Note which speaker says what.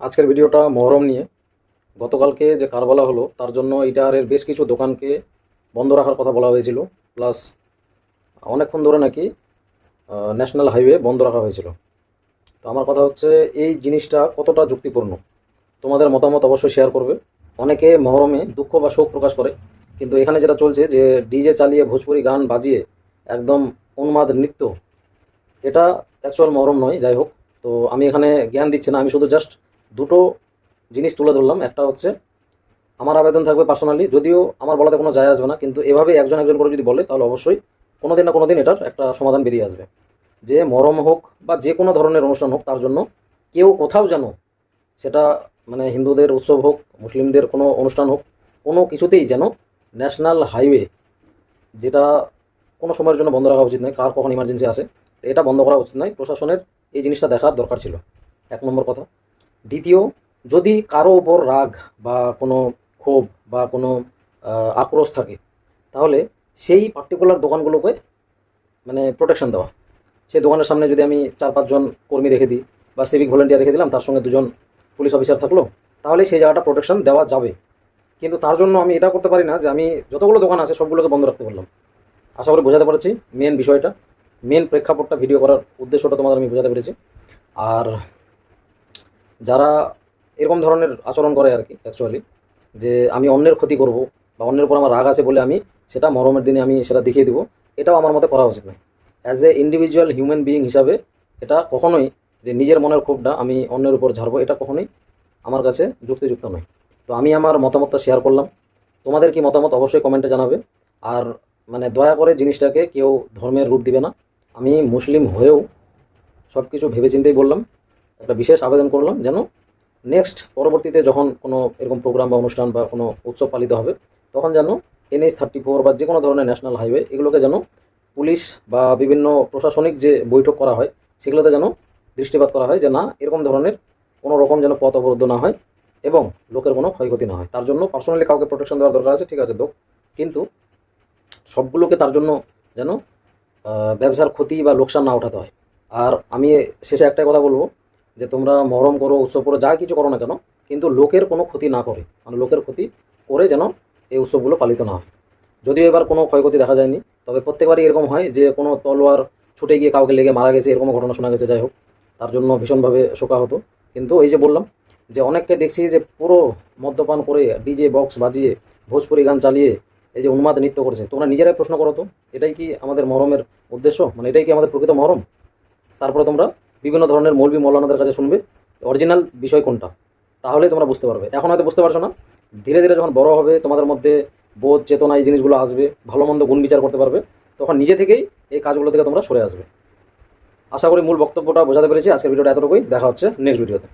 Speaker 1: আজকের ভিডিওটা মহরম নিয়ে। গতকালকে যে কারবালা হলো, তার জন্য ইটারের বেশ কিছু দোকানকে বন্ধ রাখার কথা বলা হয়েছিল। প্লাস অনেকক্ষণ ধরে নাকি ন্যাশনাল হাইওয়ে বন্ধ রাখা হয়েছিল। তো আমার কথা হচ্ছে, এই জিনিসটা কতটা যুক্তিপূর্ণ? তোমাদের মতামত অবশ্যই শেয়ার করবে। অনেকে মহরমে দুঃখ বা শোক প্রকাশ করে। কিন্তু এখানে যেটা চলছে যে, ডিজে চালিয়ে ভোজপুরি গান বাজিয়ে একদম উন্মাদ নৃত্য, এটা অ্যাকচুয়াল মহরম নয়, যাই হোক। তো আমি এখানে জ্ঞান দিচ্ছি না, আমি শুধু জাস্ট দুটো জিনিস তুলে ধরলাম। একটা হচ্ছে, আমার আবেদন থাকবে পার্সোনালি যদিও আমার বলাতে কোনো যায় আসবে না, কিন্তু এভাবে একজন একজন করে যদি বলে, তাহলে অবশ্যই কোনো দিন না কোনো দিন এটার একটা সমাধান বেরিয়ে আসবে। যে মরম হোক বা যে কোনো ধরনের অনুষ্ঠান হোক, তার জন্য কেউ কোথাও যেন সেটা মানে হিন্দুদের উৎসব হোক, মুসলিমদের কোনো অনুষ্ঠান হোক, কোনো কিছুতেই যেন ন্যাশনাল হাইওয়ে যেটা কোনো সময়ের জন্য বন্ধ রাখা উচিত নয়, কার কখন ইমার্জেন্সি আসে, এটা বন্ধ করা উচিত নয়। প্রশাসনের এই জিনিসটা দেখার দরকার ছিল। এক নম্বর কথা। দ্বিতীয়, যদি কারও ওপর রাগ বা কোনো ক্ষোভ বা কোনো আক্রোশ থাকে, তাহলে সেই পার্টিকুলার দোকানগুলোকে মানে প্রোটেকশন দেওয়া। সেই দোকানের সামনে যদি আমি চার পাঁচজন কর্মী রেখে দিই বা সিভিক ভলেন্টিয়ার রেখে দিলাম, তার সঙ্গে দুজন পুলিশ অফিসার থাকল, তাহলে সেই জায়গাটা প্রোটেকশন দেওয়া যাবে। কিন্তু তার জন্য আমি এটা করতে পারি না যে আমি যতগুলো দোকান আছে সবগুলোকে বন্ধ রাখতে পারলাম। আশা করি বোঝাতে পারছি মেন বিষয়টা। মেন প্রেক্ষাপটটা ভিডিও করার উদ্দেশ্যটা তোমাদের আমি বোঝাতে পেরেছি। আর যারা এরকম ধরনের আচরণ করে আর কি অ্যাকচুয়ালি যে আমি অন্যের ক্ষতি করব বা অন্যের উপর আমার রাগ আছে বলে আমি সেটা মরমের দিনে আমি সেটা দেখিয়ে দেবো, এটাও আমার মতে করা উচিত নয়। As a individual human being হিসাবে এটা কখনোই যে নিজের মনের ক্ষোভটা আমি অন্যের উপর ঝাড়বো, এটা কখনোই আমার কাছে যুক্তিযুক্ত নয়। তো আমি আমার মতামতটা শেয়ার করলাম। তোমাদের কি মতামত অবশ্যই কমেন্টে জানাবে। আর মানে দয়া করে জিনিসটাকে কেউ ধর্মের রূপ দিবে না। আমি মুসলিম হয়েও সব কিছু ভেবেচিন্তেই বললাম। একটা বিশেষ আবেদন করলাম যেন নেক্সট পরবর্তীতে যখন কোনো এরকম প্রোগ্রাম বা অনুষ্ঠান বা কোনো উৎসব পালিত হবে, তখন যেন এনএইচ থার্টি ফোর বা যে কোনো ধরনের ন্যাশনাল হাইওয়ে এগুলোকে যেন পুলিশ বা বিভিন্ন প্রশাসনিক যে বৈঠক করা হয়, সেগুলোতে যেন দৃষ্টিপাত করা হয় যে না, এরকম ধরনের কোনো রকম যেন পথ অবরুদ্ধ না হয় এবং লোকের কোনো ক্ষয়ক্ষতি না হয়। তার জন্য পার্সোনালি কাউকে প্রোটেকশন দেওয়ার দরকার আছে, ঠিক আছে, দোক। কিন্তু সবগুলোকে তার জন্য যেন ব্যবসার ক্ষতি বা লোকসান না ওঠাতে হয়। আর আমি শেষে একটাই কথা বলব যে তোমরা মহরম করো, উৎসব করো, যা কিছু করো না কেন, কিন্তু লোকের কোনো ক্ষতি না করে। মানে লোকের ক্ষতি করে যেন এই উৎসবগুলো পালিত না হয়। যদিও এবার কোনো ক্ষয়ক্ষতি দেখা যায়নি, তবে প্রত্যেকবারই এরকম হয় যে কোনো তলোয়ার ছুটে গিয়ে কাউকে লেগে মারা গেছে, এরকম ঘটনা শোনা গেছে, যাই হোক। তার জন্য ভীষণভাবে শোকা হতো কিন্তু এই যে বললাম যে অনেককে দেখছি যে পুরো মদ্যপান করে ডিজে, বক্স বাজিয়ে ভোজপুরি গান চালিয়ে এই যে উন্মাদ নৃত্য করছে। তোমরা নিজেরাই প্রশ্ন করো তো, এটাই কি আমাদের মহরমের উদ্দেশ্য? মানে এটাই কি আমাদের প্রকৃত মহরম? তারপরে তোমরা বিভিন্ন ধরনের মৌলবী মৌলানাদের কাছে শুনবে অরিজিনাল বিষয় কোনটা? তাহলে তোমরা বুঝতে পারবে। এখন হয়তো বুঝতে পারছ না। ধীরে ধীরে যখন বড় হবে, তোমাদের মধ্যে বোধ, চেতনা এই জিনিসগুলো আসবে, ভালো মন্দ গুণ বিচার করতে পারবে, তখন নিজে থেকেই এই কাজগুলো থেকে তোমরা সরে আসবে। আশা করি মূল বক্তব্যটা বোঝাতে পেরেছি। আজকের ভিডিওটা এতটুকুই। দেখা হচ্ছে নেক্সট ভিডিওতে